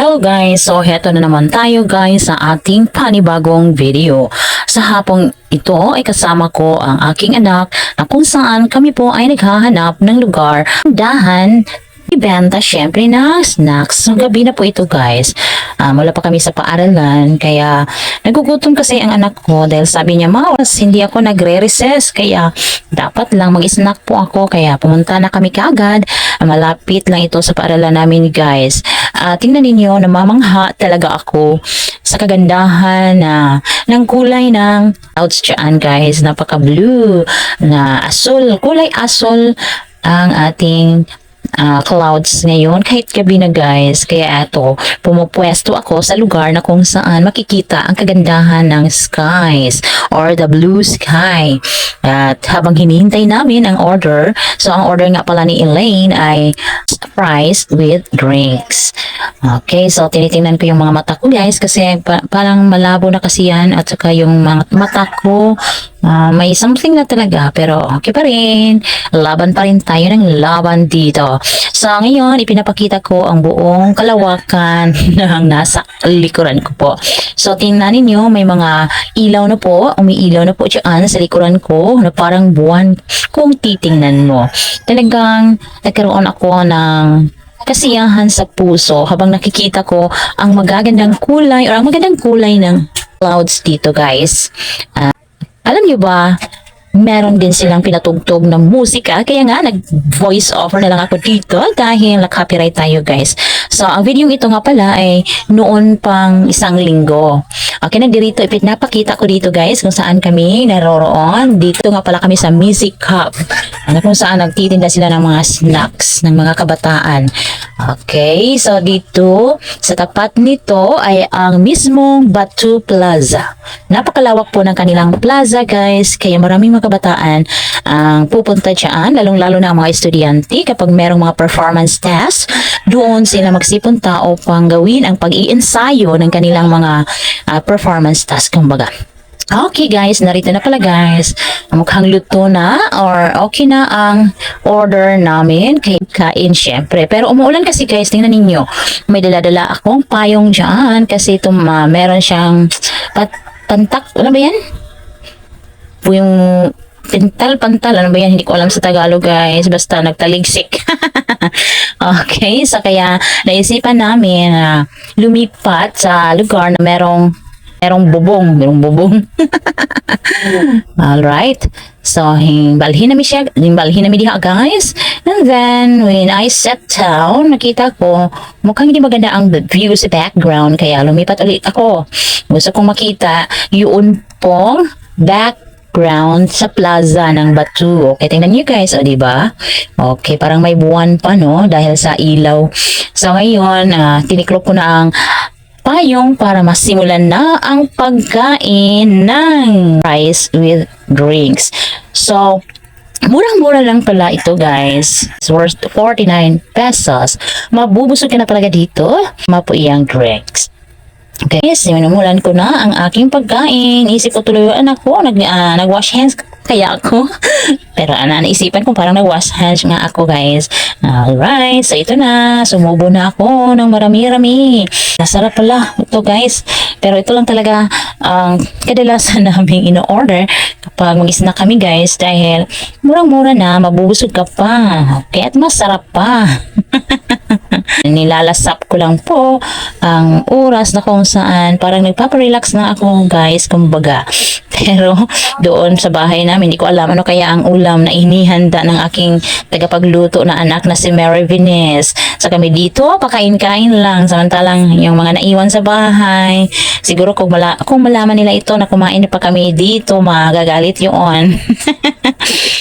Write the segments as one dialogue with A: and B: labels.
A: Hello guys! So heto na naman tayo guys sa ating panibagong video. Sa hapong ito ay kasama ko ang aking anak na kung saan kami po ay naghahanap ng lugar dahan ibenta syempre na snacks. So gabi na po ito guys. Um, wala pa kami sa paaralan kaya nagugutom kasi ang anak ko dahil sabi niya mawas hindi ako nagre-recess kaya dapat lang mag-snack po ako kaya pumunta na kami kaagad. Malapit lang ito sa paaralan namin guys. Ah, tingnan ninyo namamangha talaga ako sa kagandahan na ng kulay ng clouds dyan guys. Napaka blue na asul. Kulay asul ang ating ah, clouds ngayon kahit gabi na guys. Kaya eto, pumupwesto ako sa lugar na kung saan makikita ang kagandahan ng skies or the blue sky. At habang hinihintay namin ang order, so ang order nga pala ni Elaine ay fries with drinks. Okay, so tinitingnan ko yung mga mata ko guys kasi pa- parang malabo na kasi yan at saka yung mga mata ko ah, may something na talaga pero okay pa rin. Laban pa rin tayo ng laban dito. So ngayon, ipinapakita ko ang buong kalawakan ng nasa likuran ko po. So tingnan ninyo, may mga ilaw na po, umiilaw na po dyan sa likuran ko na parang buwan kung titingnan mo. Talagang nagkaroon ako ng kasiyahan sa puso habang nakikita ko ang magagandang kulay or ang magandang kulay ng clouds dito guys. Ah, alam niyo ba, meron din silang pinatugtog ng musika. Kaya nga, nag-voice over na lang ako dito dahil na-copyright tayo guys. So, ang video ito nga pala ay noon pang isang linggo. Okay, nagdirito, ipinapakita ko dito guys kung saan kami naroroon. Dito nga pala kami sa Music Hub. Ano kung saan nagtitinda sila ng mga snacks ng mga kabataan. Okay, so dito sa tapat nito ay ang mismong Batu Plaza. Napakalawak po ng kanilang plaza guys, kaya maraming mga kabataan ang pupunta dyan, lalong-lalo na ang mga estudyante kapag merong mga performance test, doon sila magsipunta upang gawin ang pag-iensayo ng kanilang mga ah, performance task kumbaga. Okay guys, narito na pala guys. Mukhang luto na or okay na ang order namin kay kain syempre. Pero umuulan kasi guys, tingnan ninyo. May dala-dala akong payong dyan kasi ito ma, meron siyang pat, pantak, ano ba yan? Yung pintal, pantal, ano ba yan? Hindi ko alam sa Tagalog guys. Basta nagtaligsik. okay, so kaya naisipan namin na lumipat sa lugar na merong merong bubong, merong bubong. Alright. So, himbalhin namin siya, himbalhin namin diha guys. And then, when I sat down, nakita ko, mukhang hindi maganda ang view sa background, kaya lumipat ulit ako. Gusto kong makita yun pong background sa plaza ng Batu. Okay, tingnan niyo guys, o di ba? Okay, parang may buwan pa no dahil sa ilaw. So ngayon, ah, tiniklop ko na ang payong para masimulan na ang pagkain ng rice with drinks. So, Murang-mura lang pala ito guys. It's worth 49 pesos. Mabubusog ka na talaga dito. Mapuiyang drinks. Okay, sinimulan ko na ang aking pagkain. Isip ko tuloy, anak ko, nag, ah, nag-wash hands kaya ako. Pero ano, naisipan ko parang nag-wash hands nga ako guys. Alright, so ito na. Sumubo na ako ng marami-rami. Nasarap pala ito guys. Pero ito lang talaga ang kadalasan naming ino-order kapag mag-snack kami guys dahil murang-mura na, mabubusog ka pa. Okay, at masarap pa. Nilalasap ko lang po ang oras na kung saan parang nagpaparelax na ako guys, kumbaga. Pero doon sa bahay namin, hindi ko alam ano kaya ang ulam na inihanda ng aking tagapagluto na anak na si Mary Vines. Sa kami dito, pakain-kain lang. Samantalang yung mga naiwan sa bahay, siguro kung, mala kung malaman nila ito na kumain pa kami dito, magagalit yun.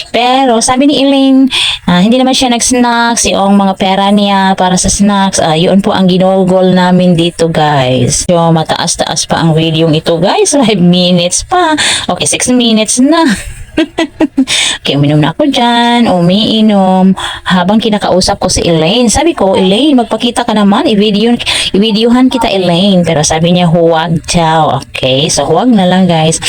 A: Pero sabi ni Elaine, ah, hindi naman siya nag-snacks, yung mga pera niya para sa snacks, ah, yun po ang ginugol namin dito guys. Yung mataas-taas pa ang video ito guys, 5 minutes pa. Okay, 6 minutes na. okay, uminom na ako dyan, umiinom, habang kinakausap ko si Elaine. Sabi ko, Elaine, magpakita ka naman, i-video, i-videohan kita Elaine. Pero sabi niya, huwag daw. Okay, so huwag na lang guys.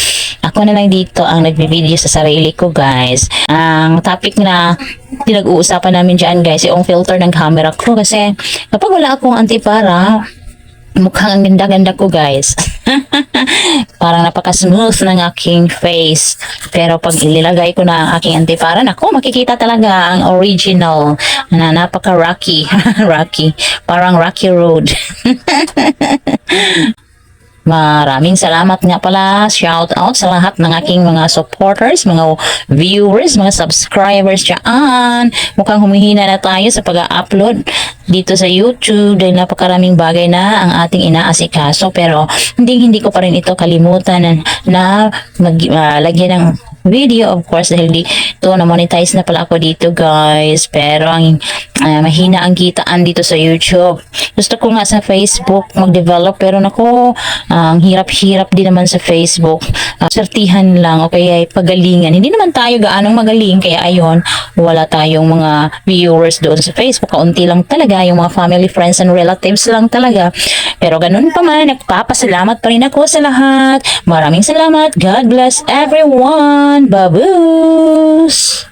A: Ako na lang dito ang nagbe-video sa sarili ko guys. Ang topic na pinag-uusapan namin dyan guys, yung filter ng camera ko kasi kapag wala akong antipara, mukhang ang ganda-ganda ko guys. Parang napaka-smooth ng aking face. Pero pag ililagay ko na ang aking antiparan, ako makikita talaga ang original na napaka-rocky. rocky. Parang rocky road. Maraming salamat nga pala. Shout out sa lahat ng aking mga supporters, mga viewers, mga subscribers dyan. Mukhang humihina na tayo sa pag-upload dito sa YouTube dahil napakaraming bagay na ang ating inaasikaso pero hindi hindi ko pa rin ito kalimutan na, na mag, lagyan ng video of course dahil dito na monetize na pala ako dito guys. Pero ang ah, mahina ang kitaan dito sa YouTube. Gusto ko nga sa Facebook mag-develop pero nako ang hirap-hirap din naman sa Facebook. Ah, sertihan lang o kaya ay pagalingan. Hindi naman tayo gaanong magaling kaya ayon wala tayong mga viewers doon sa Facebook. Kaunti lang talaga yung mga family friends and relatives lang talaga pero ganun pa man, nagpapasalamat pa rin ako sa lahat. Maraming salamat. God bless everyone. Baboos!